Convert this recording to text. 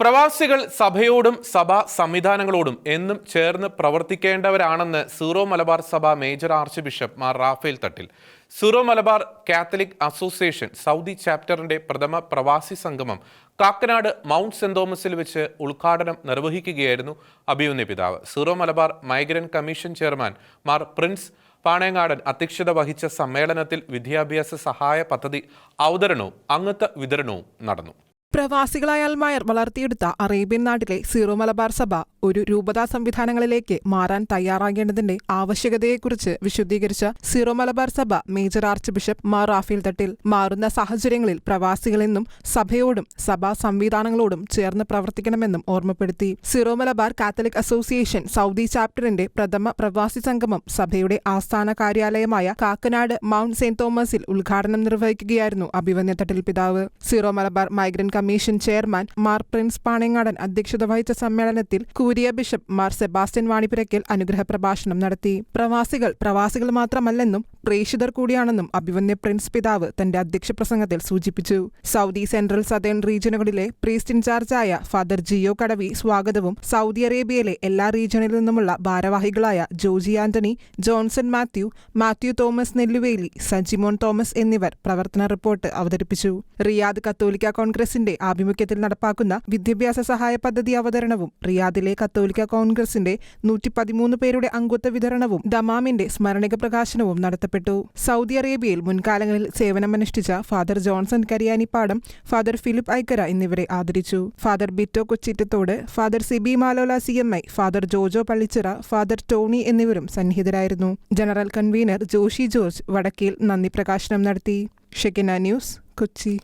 പ്രവാസികൾ സഭയോടും സഭാ സംവിധാനങ്ങളോടും എന്നും ചേർന്ന് പ്രവർത്തിക്കേണ്ടവരാണെന്ന് സീറോ മലബാർ സഭ major archbishop Mar Raphael Thattil. Syro Malabar Catholic association Saudi ചാപ്റ്ററിന്റെ പ്രഥമ പ്രവാസി സംഗമം കാക്കനാട് മൗണ്ട് സെന്റ് തോമസിൽ വെച്ച് ഉദ്ഘാടനം നിർവഹിക്കുകയായിരുന്നു അഭിയുന്ന പിതാവ്. Syro Malabar migrant commission chairman Mar Prince Panengadan അധ്യക്ഷത വഹിച്ച സമ്മേളനത്തിൽ വിദ്യാഭ്യാസ സഹായ പദ്ധതി അവതരണവും അംഗത്വ വിതരണവും നടന്നു. പ്രവാസികളായ അൽമായർ വളർത്തിയെടുത്ത അറേബ്യൻ നാട്ടിലെ സീറോ മലബാർ സഭ. ഒരു രൂപതാ സംവിധാനങ്ങളിലേക്ക് മാറാൻ തയ്യാറാകേണ്ടതിന്റെ ആവശ്യകതയെക്കുറിച്ച് വിശദീകരിച്ച സിറോ മലബാർ സഭ major archbishop Mar Raphael Thattil മാറുന്ന സാഹചര്യങ്ങളിൽ പ്രവാസികളെന്നും സഭയോടും സഭാ സംവിധാനങ്ങളോടും ചേർന്ന് പ്രവർത്തിക്കണമെന്നും ഓർമ്മപ്പെടുത്തി. Syro Malabar Catholic association Saudi ചാപ്റ്ററിന്റെ പ്രഥമ പ്രവാസി സംഗമം സഭയുടെ ആസ്ഥാന കാര്യാലയമായ കാക്കനാട് മൗണ്ട് സെന്റ് തോമസിൽ ഉദ്ഘാടനം നിർവഹിക്കുകയായിരുന്നു അഭിവന്യ തട്ടിൽ പിതാവ്. Syro Malabar migrant commission chairman Mar Prince Panengadan അധ്യക്ഷത വഹിച്ച സമ്മേളനത്തിൽ curia bishop Mar Sebastian Vanipurackal അനുഗ്രഹ പ്രഭാഷണം നടത്തി. പ്രവാസികൾ പ്രവാസികൾ മാത്രമല്ലെന്നും പ്രേക്ഷിതർ കൂടിയാണെന്നും അഭിവന്യ പ്രിൻസ് പിതാവ് തന്റെ അധ്യക്ഷ പ്രസംഗത്തിൽ സൂചിപ്പിച്ചു. സൗദി സെൻട്രൽ സതേൺ റീജിയനുകളിലെ പ്രീസ്റ്റ് ഇൻചാർജായ ഫാദർ ജിയോ കടവി സ്വാഗതവും സൗദി അറേബ്യയിലെ എല്ലാ റീജിയനിൽ നിന്നുമുള്ള ഭാരവാഹികളായ Joji Antony Johnson Mathew Mathew Thomas Nelluveli Sajimon Thomas എന്നിവർ പ്രവർത്തന റിപ്പോർട്ട് അവതരിപ്പിച്ചു. റിയാദ് കത്തോലിക്ക കോൺഗ്രസിന്റെ ആഭിമുഖ്യത്തിൽ നടപ്പാക്കുന്ന വിദ്യാഭ്യാസ സഹായ പദ്ധതി അവതരണവും റിയാദിലെ കത്തോലിക്ക കോൺഗ്രസിന്റെ നൂറ്റി പതിമൂന്ന് പേരുടെ അംഗത്വ വിതരണവും ദമാമിന്റെ സ്മരണിക പ്രകാശനവും നടത്തപ്പെട്ടു. സൗദി അറേബ്യയിൽ മുൻകാലങ്ങളിൽ സേവനമനുഷ്ഠിച്ച Father Johnson Kariyanippadam Father Philip Aikkara എന്നിവരെ ആദരിച്ചു. Father Bitto Kochittathodu Father Sibi Malola C M I Father Jojo Pallichira Father Tony എന്നിവരും സന്നിഹിതരായിരുന്നു. General convener Joshi George Vadakkil നന്ദി പ്രകാശനം നടത്തി. Shekinah news Kochi.